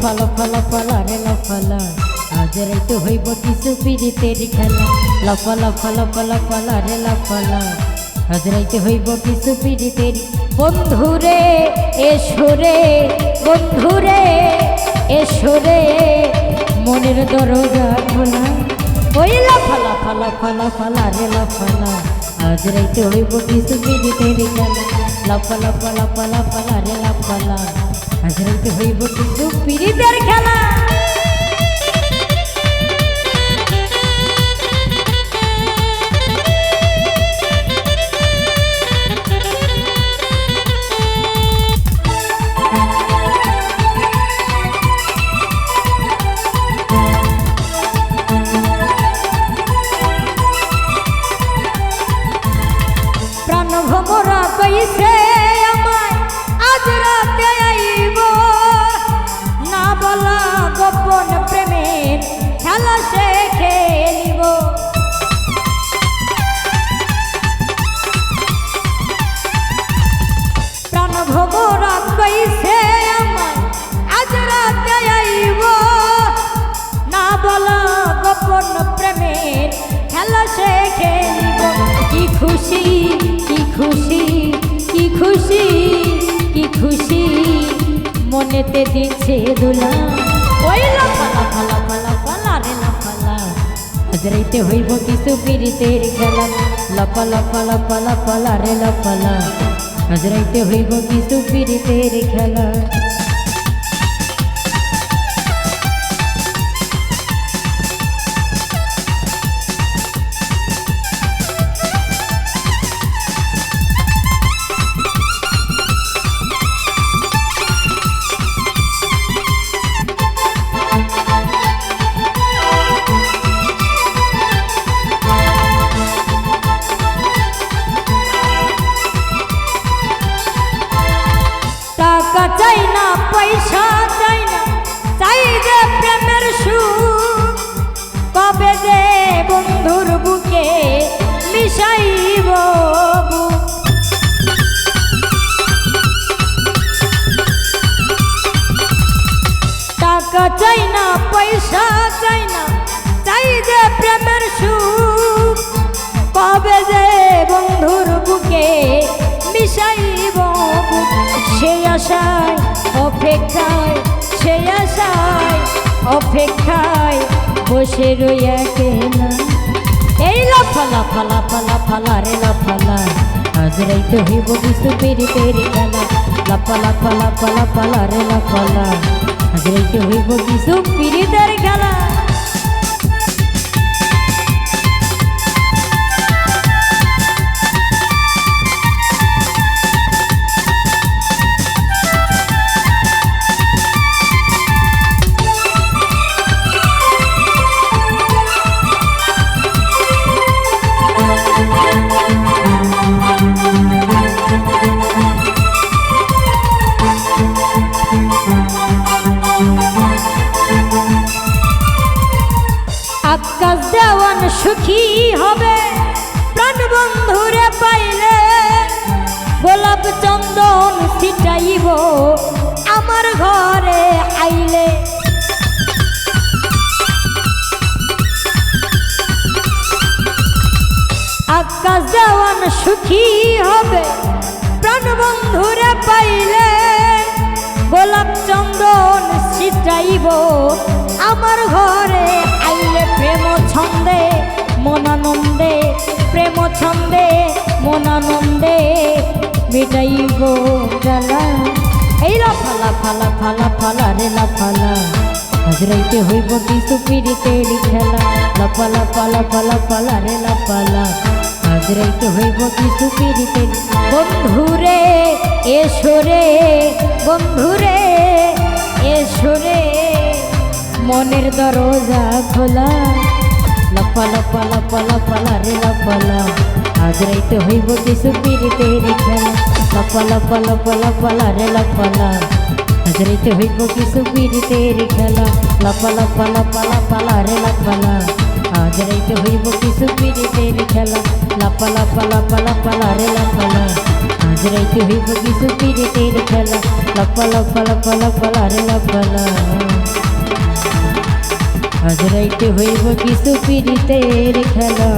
লাফা লাফা লাফা লারে লাফা লা আজ হইব কিছু পিড়িতের খেলা লাফা লাফা লাফা লাফা লারে লাফা লা আজ রাইতে হইব কিছু পিড়িতের বন্ধুরে এসরে বন্ধুরে এসরে মনের দরজা খোলা ওই লাফা লাফা লাফা লাফা লারে লাফা লা আজ হইব কিছু পিড়িতের খেলা লাফা লাফা লাফা লাফা লারে লাফা লা আজ রাইতে হইব কিছু পিড়িতের খেলা। প্রাণ ভমরা কইছে খুশি কি খুশি কি খুশি। মনেতে দিচ্ছে দুলা। ওই লাফালা ফালা ফালা ফালা রে লাফালা হাজরাইতে হইব কিছু পিরিতের খেলা। লাফা লাফা লাফা লাফালা রে লাফালা হাজরাইতে হইব কিছু পিরিতের খেলা। টাকা চাই না পয়সা, চাই না, চাই যে প্রেমের সুখ। কবে যে বন্ধুর বুকে মিশাইব টাকা চাই না পয়সা, চাই না, চাই যে প্রেমের সুখ। কবে যে বন্ধুর বুকে মিশাইব অপেক্ষায়, সে আশায় অপেক্ষায় বসে রইয়া কেনা এই লাফালা ফালা ফালা ফালা রে লাফালা আজ রাইতে হইব কিছু পেরি পেরি খেলা। লাফালা ফালা ফালা ফালা রে লাফালা আজ রাইতে হইব কিছু পিরিতের খেলা। সুখী হবে? প্রাণ বন্ধুরে পাইলে গোলাপ চন্দন ছিটাইব, আমার ঘরে আইলে। আকাশ দেওয়ান সুখী হবে প্রাণ বন্ধুরে পাইলে গোলাপ চন্দন ছিটাইব, আমার ঘরে আইলে প্রেম ছন্দে মনানন্দে প্রেম ছন্দে মনানন্দে মিটাইব জ্বালা। এই লাফালা ফালা ফালা ফালা ফালা রে লাফালা হাজরাইতে হইব কিছু পিড়িতের খেলা লাফালা ফালা ফালা ফালা রে লাফালা হাজরাইতে হইব কিছু পিড়িতের বন্ধুরে এসরে বন্ধুরে এসরে মনের দরজা খোলা। লাফা লাফা লাফা লাফা লারে লাফালা আজ রাইতে হইব কিছু পিড়িতের খেলা লাফা লাফা লাফা লাফা লারে লাফালা আজ রাইতে হইব কিছু পিড়িতের খেলা লাফা লাফা লাফা লাফা লারে লাফালা আজ রাইতে হইব কিছু পিড়িতের খেলা লাফা লাফা লাফা লাফা লারে লাফালা আজ রাইতে হইব কিছু পিড়িতের খেলা লপ্পা লপ্পা লপ্পা লপ্পা লারে লপ্পালা আজ রাইতে হইব কিছু পিড়িতের খেলা।